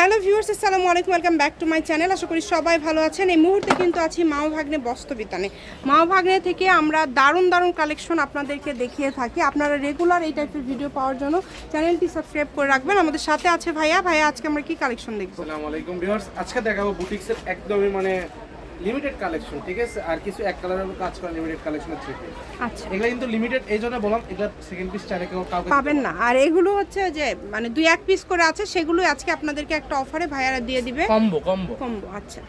Hello viewers, আসসালামু আলাইকুম, welcome back to my channel. আশা করি সবাই ভালো আছেন। এই মুহূর্তে কিন্তু আছি মাও ভাগ্নে বস্তবিতানে মাও ভাগ্নে থেকে আমরা দারুণ দারুণ কালেকশন আপনাদেরকে দেখিয়ে থাকি। আপনারা রেগুলার এই টাইপের ভিডিও পাওয়ার জন্য চ্যানেলটি সাবস্ক্রাইব করে রাখবেন। আমাদের সাথে আছে ভাইয়া। ভাইয়া, আজকে আমরা কি কালেকশন দেখব? আসসালামু আলাইকুম ভিউয়ার্স, আজকে দেখাবো একদমই মানে লিমিটেড কালেকশন ঠিক আছে? আর কিছু এক কালারের কাজ করা লিমিটেড কালেকশনের থ্রি আচ্ছা। এগুলো কিন্তু লিমিটেড এই জন্য বললাম এটা সেকেন্ড পিস চাইলে কেউ কাউকে পাবেন না। আর এগুলো হচ্ছে যে মানে দুই এক পিস করে আছে সেগুলোই আজকে আপনাদেরকে একটা অফারে ভাইয়ারা দিয়ে দিবে। কম্বো কম্বো কম্বো আচ্ছা।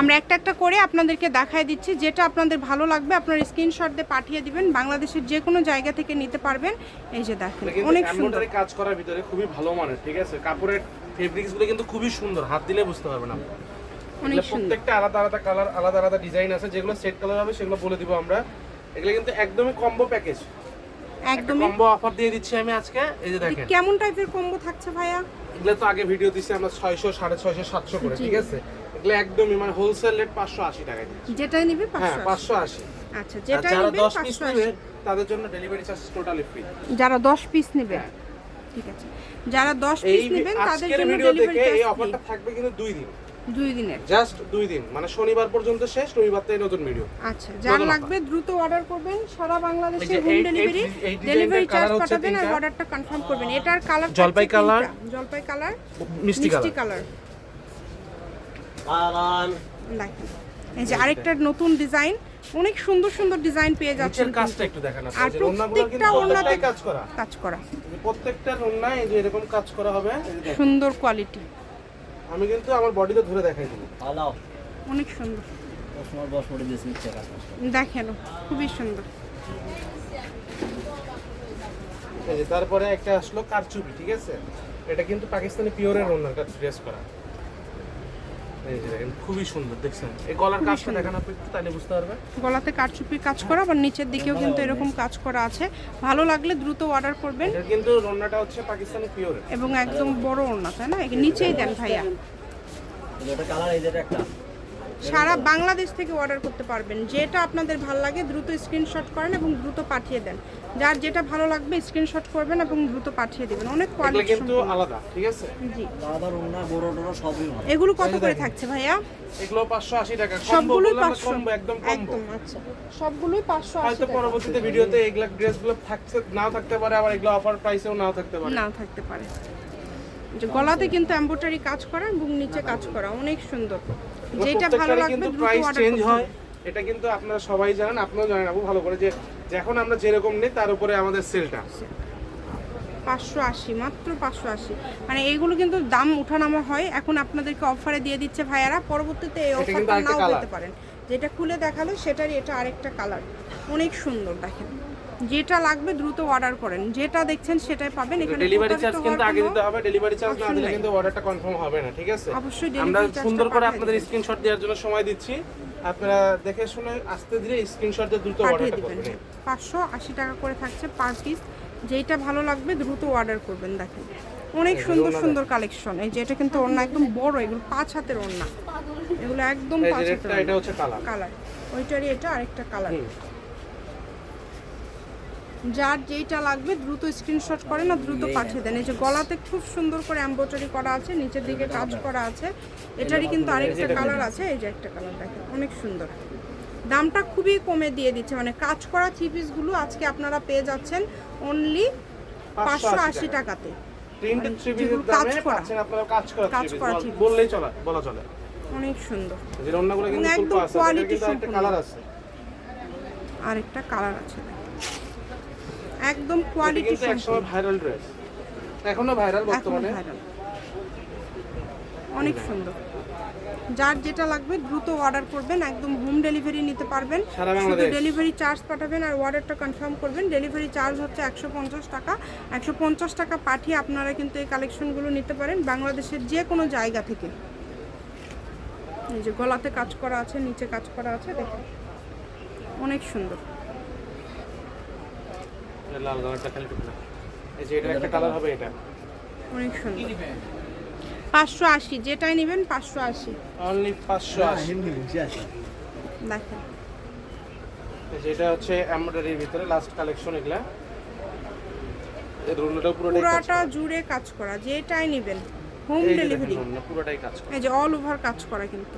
আমরা একটা একটা করে আপনাদেরকে দেখায় দিচ্ছি যেটা আপনাদের ভালো লাগবে আপনার স্ক্রিনশট দিয়ে পাঠিয়ে দিবেন। বাংলাদেশের যে কোনো জায়গা থেকে নিতে পারবেন। এই যে দেখেন অনেক সুন্দর। কাজ করার ভিতরে খুবই ভালো মানের ঠিক আছে? কাপড়ের ফেব্রিক্সগুলো কিন্তু খুবই সুন্দর হাত দিলে বুঝতে পারবেন আপনি। অনেক এগুলো সুন্দর প্রত্যেকটা আলাদা আলাদা কালার আলাদা আলাদা ডিজাইন আছে। যেগুলো সেট কালার হবে সেগুলো বলে দিব আমরা। এগুলো কিন্তু একদমই কম্বো প্যাকেজ একদমই। কম্বো অফার দিয়ে দিচ্ছি আমি আজকে। এই যে দেখেন। কেমন টাইপের কম্বো থাকছে ভাইয়া? এগুলো তো আগে ভিডিও দিচ্ছি আমরা ছয়শো সাড়ে ছয়শো সাতশো করে ঠিক আছে? এগুলো একদমই মানে হোলসেল রেট পাঁচশো আশি টাকায় দিচ্ছি। যেটাই নিবে হ্যাঁ পাঁচশো পাঁচশো আশি। আচ্ছা যেটাই যারা নিবে দশ পিস নেবে তাদের জন্য ডেলিভারি চার্জ টোটালি ফ্রি যারা দশ পিস নেবে। হ্যাঁ। ঠিক আছে। যারা দশ এই পিস নেবেন তাদের জন্য ভিডিও ডেলিভারি থেকে এই অফারটা থাকবে কিন্তু দুই দিন। দুই দিনের। জাস্ট দুই দিন মানে শনিবার পর্যন্ত শেষ রবিবার থেকে নতুন ভিডিও আচ্ছা যার লাগবে দ্রুত অর্ডার করবেন সারা বাংলাদেশে হোম ডেলিভারি ডেলিভারি চার্জ পাঠাবেন আর অর্ডারটা কনফার্ম করবেন। এটার কালার জলপাই colour, জলপাই কালার মিষ্টি কালার কালার এই যে আরেকটা নতুন ডিজাইন অনেক সুন্দর সুন্দর ডিজাইন পেয়ে যাচ্ছেন কাজটা একটু দেখেন আর প্রত্যেকটা ওন্নাতে কাজ করা। কাজ করা। প্রত্যেকটা ওন্না এই যে এরকম কাজ করা হবে এই যে দেখেন। সুন্দর কোয়ালিটি আমি কিন্তু আমার বডিতে ধরে দেখাই দিই হালাও অনেক সুন্দর। তোমার বস বডি দিয়েছে নিচে কাজ দেখেন খুবই সুন্দর। এই যে তারপরে একটা আসলো কারচুপি ঠিক আছে? এটা কিন্তু পাকিস্তানি পিওরের ওনার কাছে ড্রেস করা। এই যে দেখেন খুবই সুন্দর দেখছেন? এই গলার কাজটা দেখেন আপনি একটু তাহলে বুঝতে পারবেন। গলাতে কারচুপির কাজ করা আবার নিচের দিকেও কিন্তু এরকম কাজ করা আছে। ভালো লাগলে দ্রুত অর্ডার করবেন। এটা কিন্তু ওড়নাটা হচ্ছে পাকিস্তানি পিওর এবং একদম বড় ওড়না তাই না? নিচেই দেন ভাইয়া। এটা কালার এই যেটা একটা। সারা বাংলাদেশ থেকে অর্ডার করতে পারবেন। যেটা আপনাদের ভালো লাগে দ্রুত স্ক্রিনশট করেন এবং দ্রুত পাঠিয়ে দেন। যার যেটা ভালো লাগবে স্ক্রিনশট করবেন এবং দ্রুত পাঠিয়ে দেবেন। অনেক কোয়ালিটি কিন্তু আলাদা ঠিক আছে? জি। দাদার ওনা বড় বড় সবই ভালো। এগুলো কত করে থাকছে ভাইয়া? এগুলো পাঁচশো আশি টাকা কম্বো সবগুলোই বললাম না, পাঁচশো। combo, একদম কম্বো। একদম আচ্ছা। সবগুলোই পাঁচশো আশি হয়তো পরবর্তীতে ভিডিওতে এগুলা ড্রেসগুলো থাকছে নাও থাকতে পারে আবার এগুলো অফার প্রাইসেও নাও থাকতে পারে। নাও থাকতে পারে। যে গলাতে কিন্তু এমব্রয়ডারি কাজ করা এবং নিচে কাজ করা অনেক সুন্দর। যেটা ভালো লাগবে কিন্তু প্রাইস চেঞ্জ হয়। এটা কিন্তু আপনারা সবাই জানেন আপনিও জানেন আপু ভালো করে যে যখন আমরা যেরকম নেই তার উপরে আমাদের সেলটা পাঁচশো আশি মাত্র পাঁচশো আশি। মানে এইগুলো কিন্তু দাম উঠানামা হয়। এখন আপনাদেরকে অফারে দিয়ে দিচ্ছে ভাইয়ারা পরবর্তীতে এই অফারটা নাও পেতে পারেন। যেটা খুলে দেখাল সেটারই এটা আরেকটা কালার অনেক সুন্দর দেখেন। যেটা লাগবে দ্রুত অর্ডার করেন। যেটা দেখছেন সেটাই পাবেন। এখানে ডেলিভারি চার্জ কিন্তু আগে দিতে হবে ডেলিভারি চার্জ না দিলে কিন্তু অর্ডারটা কনফার্ম হবে না ঠিক আছে? অবশ্যই আমরা সুন্দর করে আপনাদের স্ক্রিনশট দেওয়ার জন্য সময় দিচ্ছি। আপনারা দেখে শুনে আস্তে ধীরে স্ক্রিনশট দিয়ে দ্রুত অর্ডারটা দিবেন। করবেন। পাঁচশো আশি টাকা করে থাকছে পার পিস যেইটা ভালো লাগবে দ্রুত অর্ডার করবেন দেখেন। অনেক সুন্দর সুন্দর কালেকশন এই যে এটা কিন্তু ওড়না একদম বড় এগুলো পাঁচ হাতের ওড়না। এগুলো একদম পাঁচ হাতের এটা হচ্ছে কালার কালার ওইটারই এটা আরেকটা কালার যার যেইটা লাগবে দ্রুত স্ক্রিনশট করেন আর দ্রুত পাঠিয়ে দেন। এই যে গলাতে খুব সুন্দর করে এমব্রয়ডারি করা আছে নিচের দিকে কাজ করা আছে। এটারই কিন্তু আরেকটা কালার আছে এই যে একটা কালার দেখেন অনেক সুন্দর। দামটা খুবই কমে দিয়ে দিচ্ছে মানে কাজ করা থ্রি পিসগুলো আজকে আপনারা পেয়ে যাচ্ছেন অনলি পাঁচশো আশি টাকাতে। করা। করা করা অনেক সুন্দর। একদম পাস আছে কালার আরেকটা কালার আছে। একদম কোয়ালিটি একসময় ভাইরাল ড্রেস এখনও ভাইরাল বর্তমানে। অনেক সুন্দর। যার যেটা লাগবে দ্রুত অর্ডার করবেন একদম হোম ডেলিভারি নিতে পারবেন। সারা শুধু ডেলিভারি চার্জ পাঠাবেন আর অর্ডারটা কনফার্ম করবেন। ডেলিভারি চার্জ হচ্ছে একশো পঞ্চাশ টাকা। একশো পঞ্চাশ টাকা পাঠিয়ে আপনারা কিন্তু এই কালেকশনগুলো নিতে পারেন বাংলাদেশের যে কোনো জায়গা থেকে। এই যে গলাতে কাজ করা আছে নিচে কাজ করা আছে দেখুন। অনেক সুন্দর। এটা লাল কালারটা খালি টুকরা। এই যে এটা একটা কালার হবে এটা। অনেক সুন্দর। পাঁচশো আশি যেটাই নেবেন পাঁচশো আশি। অনলি পাঁচশো আশি। দেখেন। যেটা হচ্ছে এমব্রয়ডারির ভিতরে লাস্ট কালেকশন এগুলা। পুরাটা জুড়ে কাজ করা যেটাই নেবেন। হোম ডেলিভারি পুরোটাই কাজ করা। এই যে অল ওভার কাজ করা কিন্তু।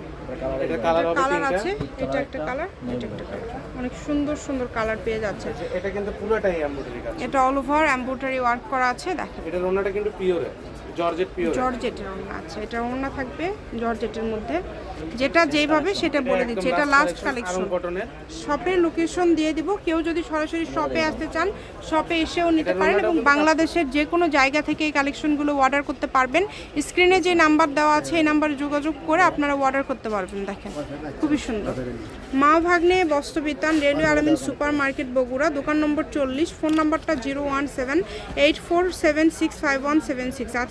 এটা কালার কালার আছে এটা একটা কালার এটা একটা কালার অনেক সুন্দর সুন্দর কালার পেয়ে যাচ্ছে। যে এটা কিন্তু পুরোটাই এমব্রয়ডারি কাজ এটা অল ওভার এমব্রয়ডারি ওয়ার্ক করা আছে দেখেন। এটা ওড়নাটা কিন্তু পিওরে জর্জেট পিওর। জর্জেটের ওড়না আছে এটা ওড়না থাকবে জর্জেটের মধ্যে। যেটা যেভাবে সেটা বলে দিচ্ছি এটা লাস্ট কালেকশন শপের লোকেশন দিয়ে দিব কেউ যদি সরাসরি শপে আসতে চান শপে এসেও নিতে পারেন এবং বাংলাদেশের যে কোনো জায়গা থেকে এই কালেকশনগুলো অর্ডার করতে পারবেন। স্ক্রিনে যে নাম্বার দেওয়া আছে এই নাম্বারে যোগাযোগ করে আপনারা অর্ডার করতে পারবেন দেখেন। খুবই সুন্দর। Ma Bhagne Bastrabitan railway Almin super market Bogura দোকান নম্বর চল্লিশ ফোন নাম্বারটা zero one seven eight four seven six five one seven six